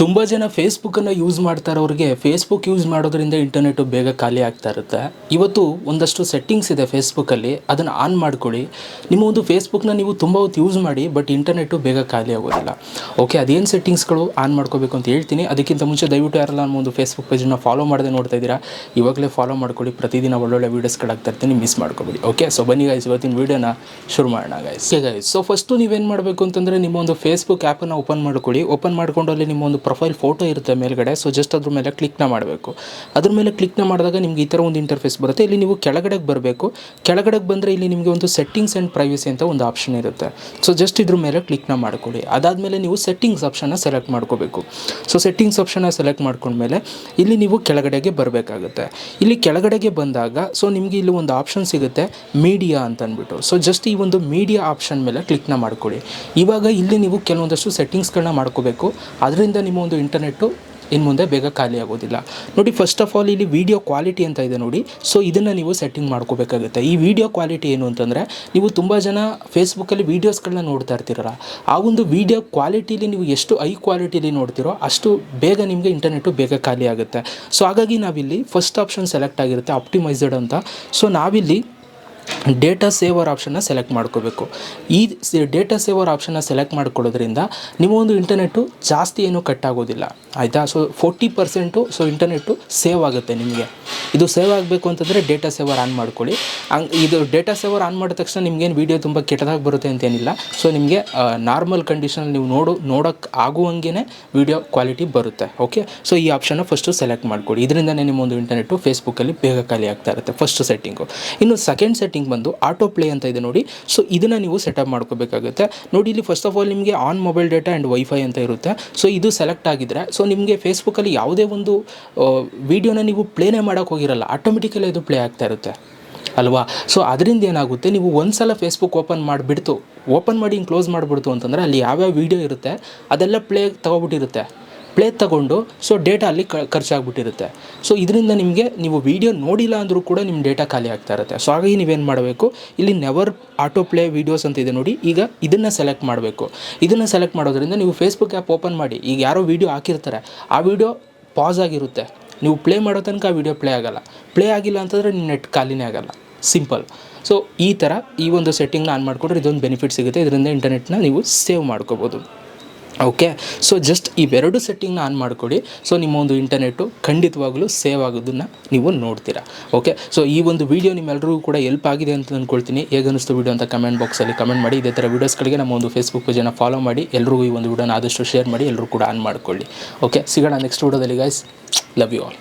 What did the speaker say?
ತುಂಬ ಜನ ಫೇಸ್ಬುಕ್ಕನ್ನು ಯೂಸ್ ಮಾಡ್ತಾ ಇರೋರಿಗೆ ಫೇಸ್ಬುಕ್ ಯೂಸ್ ಮಾಡೋದ್ರಿಂದ ಇಂಟರ್ನೆಟ್ಟು ಬೇಗ ಖಾಲಿ ಆಗ್ತಾ ಇರುತ್ತೆ. ಇವತ್ತು ಒಂದಷ್ಟು ಸೆಟ್ಟಿಂಗ್ಸ್ ಇದೆ ಫೇಸ್ಬುಕ್ಕಲ್ಲಿ ಅದನ್ನು ಆನ್ ಮಾಡ್ಕೊಳ್ಳಿ. ನಿಮ್ಮ ಒಂದು ಫೇಸ್ಬುಕ್ನ ನೀವು ತುಂಬ ಹೊತ್ತು ಯೂಸ್ ಮಾಡಿ ಬಟ್ ಇಂಟರ್ನೆಟ್ಟು ಬೇಗ ಖಾಲಿ ಆಗೋದಿಲ್ಲ. ಓಕೆ ಅದೇನು ಸೆಟ್ಟಿಂಗ್ಸ್ಗಳು ಆನ್ ಮಾಡ್ಕೋಬೇಕು ಅಂತ ಹೇಳ್ತೀನಿ. ಅದಕ್ಕಿಂತ ಮುಂಚೆ ದಯವಿಟ್ಟು ಯಾರಲ್ಲ ನಮ್ಮ ಒಂದು ಫೇಸ್ಬುಕ್ ಪೇಜನ್ನು ಫಾಲೋ ಮಾಡದೆ ನೋಡ್ತಾ ಇದ್ದೀರಾ, ಇವಾಗಲೇ ಫಾಲೋ ಮಾಡ್ಕೊಳ್ಳಿ. ಪ್ರತಿದಿನ ಒಳ್ಳೊಳ್ಳೆ ವೀಡಿಯೋಸ್ಗಳಾಗ್ತಾ ಇರ್ತೀನಿ ಮಿಸ್ ಮಾಡ್ಕೊಬೇಡಿ. ಓಕೆ ಸೊ ಬನ್ನಿ ಗಾಯ್ಸ್ ಇವತ್ತಿನ ವೀಡಿಯೋನ ಶುರು ಮಾಡೋಣ ಗೈಸ್ ಗೈಸ್ ಸೊ ಫಸ್ಟು ನೀವೇನು ಮಾಡಬೇಕು ಅಂತಂದರೆ ನಿಮ್ಮ ಒಂದು ಫೇಸ್ಬುಕ್ ಆ್ಯಪನ್ನು ಓಪನ್ ಮಾಡ್ಕೊಳ್ಳಿ. ಓಪನ್ ಮಾಡ್ಕೊಂಡು ಅಲ್ಲಿ ನಿಮ್ಮ ಒಂದು ಪ್ರೊಫೈಲ್ ಫೋಟೋ ಇರುತ್ತೆ ಮೇಲ್ಗಡೆ ಸೊ ಜಸ್ಟ್ ಅದ್ರ ಮೇಲೆ ಕ್ಲಿಕ್ನ ಮಾಡಬೇಕು. ಅದ್ರ ಮೇಲೆ ಕ್ಲಿಕ್ನ ಮಾಡಿದಾಗ ನಿಮ್ಗೆ ಈ ಥರ ಒಂದು ಇಂಟರ್ಫೇಸ್ ಬರುತ್ತೆ. ಇಲ್ಲಿ ನೀವು ಕೆಳಗಡೆಗೆ ಬರಬೇಕು. ಕೆಳಗಡೆಗೆ ಬಂದರೆ ಇಲ್ಲಿ ನಿಮಗೆ ಒಂದು ಸೆಟ್ಟಿಂಗ್ಸ್ ಆ್ಯಂಡ್ ಪ್ರೈವಸಿ ಅಂತ ಒಂದು ಆಪ್ಷನ್ ಇರುತ್ತೆ. ಸೊ ಜಸ್ಟ್ ಇದ್ರ ಮೇಲೆ ಕ್ಲಿಕ್ನ ಮಾಡ್ಕೊಳ್ಳಿ. ಅದಾದಮೇಲೆ ನೀವು ಸೆಟ್ಟಿಂಗ್ಸ್ ಆಪ್ಷನ್ನ ಸೆಲೆಕ್ಟ್ ಮಾಡ್ಕೋಬೇಕು. ಸೊ ಸೆಟ್ಟಿಂಗ್ಸ್ ಆಪ್ಷನ್ನ ಸೆಲೆಕ್ಟ್ ಮಾಡ್ಕೊಂಡ್ಮೇಲೆ ಇಲ್ಲಿ ನೀವು ಕೆಳಗಡೆಗೆ ಬರಬೇಕಾಗುತ್ತೆ. ಇಲ್ಲಿ ಕೆಳಗಡೆಗೆ ಬಂದಾಗ ಸೊ ನಿಮಗೆ ಇಲ್ಲಿ ಒಂದು ಆಪ್ಷನ್ ಸಿಗುತ್ತೆ ಮೀಡಿಯಾ ಅಂತ ಅಂದ್ಬಿಟ್ಟು. ಸೊ ಜಸ್ಟ್ ಈ ಒಂದು ಮೀಡಿಯಾ ಆಪ್ಷನ್ ಮೇಲೆ ಕ್ಲಿಕ್ನ ಮಾಡ್ಕೊಳ್ಳಿ. ಇವಾಗ ಇಲ್ಲಿ ನೀವು ಕೆಲವೊಂದಷ್ಟು ಸೆಟ್ಟಿಂಗ್ಸ್ಗಳನ್ನ ಮಾಡ್ಕೋಬೇಕು. ಅದರಿಂದ ನಿಮ್ಮ ಒಂದು ಇಂಟರ್ನೆಟ್ಟು ಇನ್ನು ಮುಂದೆ ಬೇಗ ಖಾಲಿ ಆಗೋದಿಲ್ಲ. ನೋಡಿ ಫಸ್ಟ್ ಆಫ್ ಆಲ್ ಇಲ್ಲಿ ವಿಡಿಯೋ ಕ್ವಾಲಿಟಿ ಅಂತ ಇದೆ ನೋಡಿ. ಸೊ ಇದನ್ನು ನೀವು ಸೆಟ್ಟಿಂಗ್ ಮಾಡ್ಕೋಬೇಕಾಗುತ್ತೆ. ಈ ವಿಡಿಯೋ ಕ್ವಾಲಿಟಿ ಏನು ಅಂತಂದರೆ, ನೀವು ತುಂಬ ಜನ ಫೇಸ್ಬುಕ್ಕಲ್ಲಿ ವೀಡಿಯೋಸ್ಗಳನ್ನ ನೋಡ್ತಾ ಇರ್ತೀರಲ್ಲ, ಆ ಒಂದು ವಿಡಿಯೋ ಕ್ವಾಲಿಟಿಲಿ ನೀವು ಎಷ್ಟು ಹೈ ಕ್ವಾಲಿಟಿಲಿ ನೋಡ್ತೀರೋ ಅಷ್ಟು ಬೇಗ ನಿಮಗೆ ಇಂಟರ್ನೆಟ್ಟು ಬೇಗ ಖಾಲಿ ಆಗುತ್ತೆ. ಸೊ ಹಾಗಾಗಿ ನಾವಿಲ್ಲಿ ಫಸ್ಟ್ ಆಪ್ಷನ್ ಸೆಲೆಕ್ಟ್ ಆಗಿರುತ್ತೆ ಆಪ್ಟಿಮೈಸ್ಡ್ ಅಂತ. ಸೊ ನಾವಿಲ್ಲಿ ಡೇಟಾ ಸೇವರ್ ಆಪ್ಷನ್ನ ಸೆಲೆಕ್ಟ್ ಮಾಡ್ಕೋಬೇಕು. ಈ ಡೇಟಾ ಸೇವರ್ ಆಪ್ಷನ್ನ ಸೆಲೆಕ್ಟ್ ಮಾಡ್ಕೊಳ್ಳೋದ್ರಿಂದ ನಿಮ್ಮ ಒಂದು ಇಂಟರ್ನೆಟ್ಟು ಜಾಸ್ತಿ ಏನೂ ಕಟ್ ಆಗೋದಿಲ್ಲ. ಆಯಿತಾ? So forty percent so internet save ಆಗುತ್ತೆ ನಿಮಗೆ. ಇದು ಸೇವ್ ಆಗಬೇಕು ಅಂತಂದರೆ ಡೇಟಾ ಸೇವರ್ ಆನ್ ಮಾಡ್ಕೊಳ್ಳಿ. ಹಂಗ್ ಇದು ಡೇಟಾ ಸೇವರ್ ಆನ್ ಮಾಡಿದ ತಕ್ಷಣ ನಿಮಗೇನು ವೀಡಿಯೋ ತುಂಬ ಕೆಟ್ಟದಾಗಿ ಬರುತ್ತೆ ಅಂತೇನಿಲ್ಲ. ಸೊ ನಿಮಗೆ ನಾರ್ಮಲ್ ಕಂಡೀಷನಲ್ಲಿ ನೀವು ನೋಡು ನೋಡೋಕ್ಕೆ ಆಗುವಂಗೆ ವೀಡಿಯೋ ಕ್ವಾಲಿಟಿ ಬರುತ್ತೆ. ಓಕೆ ಸೊ ಈ ಆಪ್ಷನ್ನ ಫಸ್ಟು ಸೆಲೆಕ್ಟ್ ಮಾಡ್ಕೊಳ್ಳಿ. ಇದರಿಂದನೇ ನಿಮ್ಮ ಒಂದು ಇಂಟರ್ನೆಟ್ಟು ಫೇಸ್ಬುಕ್ಕಲ್ಲಿ ಬೇಗ ಖಾಲಿ ಆಗ್ತಾ ಇರುತ್ತೆ ಫಸ್ಟ್ ಸೆಟ್ಟಿಂಗು ಇನ್ನು ಸೆಕೆಂಡ್ ಸೆಟ್ಟಿಂಗ್ ಬಂದು ಆಟೋ ಪ್ಲೇ ಅಂತ ಇದೆ ನೋಡಿ. ಸೊ ಇದನ್ನು ನೀವು ಸೆಟಪ್ ಮಾಡ್ಕೋಬೇಕಾಗುತ್ತೆ. ನೋಡಿ, ಇಲ್ಲಿ ಫಸ್ಟ್ ಆಫ್ ಆಲ್ ನಿಮಗೆ on mobile data and wifi ಅಂತ ಇರುತ್ತೆ. ಸೊ ಇದು ಸೆಲೆಕ್ಟ್ ಆಗಿದ್ರೆ ಸೊ ನಿಮಗೆ ಫೇಸ್ಬುಕ್ಕಲ್ಲಿ ಯಾವುದೇ ಒಂದು ವೀಡಿಯೋನ ನೀವು ಪ್ಲೇನೇ ಮಾಡೋಕ್ಕೆ ಹೋಗಿರಲ್ಲ. ಆಟೋಮೆಟಿಕಲಿ ಅದು ಪ್ಲೇ ಆಗ್ತಾ ಇರುತ್ತೆ. ಅಲ್ವಾ? ಸೊ ಅದರಿಂದ ಏನಾಗುತ್ತೆ, ನೀವು ಒಂದು ಸಲ ಫೇಸ್ಬುಕ್ ಓಪನ್ ಮಾಡಿಬಿಡ್ತು ಓಪನ್ ಮಾಡಿ ಹಿಂಗೆ ಕ್ಲೋಸ್ ಮಾಡಿಬಿಡ್ತು ಅಂತಂದರೆ ಅಲ್ಲಿ ಯಾವ್ಯಾವ ವೀಡಿಯೋ ಇರುತ್ತೆ, ಅದೆಲ್ಲ ಪ್ಲೇ ತಗೊಬಿಟ್ಟಿರುತ್ತೆ. ಪ್ಲೇ ತಗೊಂಡು ಸೊ ಡೇಟಾ ಅಲ್ಲಿ ಖರ್ಚಾಗ್ಬಿಟ್ಟಿರುತ್ತೆ. ಸೊ ಇದರಿಂದ ನಿಮಗೆ, ನೀವು ವೀಡಿಯೋ ನೋಡಿಲ್ಲ ಅಂದರೂ ಕೂಡ ನಿಮ್ಮ ಡೇಟಾ ಖಾಲಿ ಆಗ್ತಾ ಇರುತ್ತೆ. ಸೊ ಹಾಗಾಗಿ ನೀವೇನು ಮಾಡಬೇಕು, ಇಲ್ಲಿ ನೆವರ್ ಆಟೋ ಪ್ಲೇ ವೀಡಿಯೋಸ್ ಅಂತ ಇದೆ ನೋಡಿ, ಈಗ ಇದನ್ನು ಸೆಲೆಕ್ಟ್ ಮಾಡಬೇಕು. ಇದನ್ನು ಸೆಲೆಕ್ಟ್ ಮಾಡೋದ್ರಿಂದ ನೀವು ಫೇಸ್ಬುಕ್ ಆ್ಯಪ್ ಓಪನ್ ಮಾಡಿ, ಈಗ ಯಾರೋ ವೀಡಿಯೋ ಹಾಕಿರ್ತಾರೆ, ಆ ವೀಡಿಯೋ ಪಾಸ್ ಆಗಿರುತ್ತೆ. ನೀವು ಪ್ಲೇ ಮಾಡೋ ತನಕ ಆ ವಿಡಿಯೋ ಪ್ಲೇ ಆಗಲ್ಲ. ಪ್ಲೇ ಆಗಿಲ್ಲ ಅಂತಂದರೆ ನಿಮ್ಮ ನೆಟ್ ಖಾಲಿನೇ ಆಗಲ್ಲ. ಸಿಂಪಲ್ ಸೊ ಈ ಥರ ಈ ಒಂದು ಸೆಟ್ಟಿಂಗ್ನ ಆನ್ ಮಾಡಿಕೊಂಡ್ರೆ ಇದೊಂದು ಬೆನಿಫಿಟ್ ಸಿಗುತ್ತೆ. ಇದರಿಂದ ಇಂಟರ್ನೆಟ್ನ ನೀವು ಸೇವ್ ಮಾಡ್ಕೋಬೋದು. ಓಕೆ ಸೊ ಜಸ್ಟ್ ಇವೆರಡು ಸೆಟ್ಟಿಂಗ್ನ ಆನ್ ಮಾಡಿಕೊಡಿ. ಸೊ ನಿಮ್ಮ ಒಂದು ಇಂಟರ್ನೆಟ್ಟು ಖಂಡಿತವಾಗಲೂ ಸೇವ್ ಆಗೋದನ್ನು ನೀವು ನೋಡ್ತೀರಾ. ಓಕೆ ಸೊ ಈ ಒಂದು ವೀಡಿಯೋ ನಿಮ್ಮೆಲ್ಲರಿಗೂ ಕೂಡ ಎಲ್ಪ್ ಆಗಿದೆ ಅಂತ ಅಂದ್ಕೊಳ್ತೀನಿ ಹೇಗನ್ನಿಸ್ತು ವೀಡಿಯೋ ಅಂತ ಕಮೆಂಟ್ ಬಾಕ್ಸಲ್ಲಿ ಕಮೆಂಟ್ ಮಾಡಿ. ಇದೇ ಥರ ವೀಡಿಯೋಸ್ಗಳಿಗೆ ನಮ್ಮ ಒಂದು ಫೇಸ್ಬುಕ್ ಪೇಜನ್ನು ಫಾಲೋ ಮಾಡಿ. ಎಲ್ಲರಿಗೂ ಈ ಒಂದು ವಿಡಿಯೋನ ಆದಷ್ಟು ಶೇರ್ ಮಾಡಿ. ಎಲ್ಲರೂ ಕೂಡ ಆನ್ ಮಾಡ್ಕೊಳ್ಳಿ. ಓಕೆ ಸಿಗೋಣ ನೆಕ್ಸ್ಟ್ ವೀಡಿಯೋದಲ್ಲಿ ಗೈಸ್ ಲವ್ ಯು ಆಲ್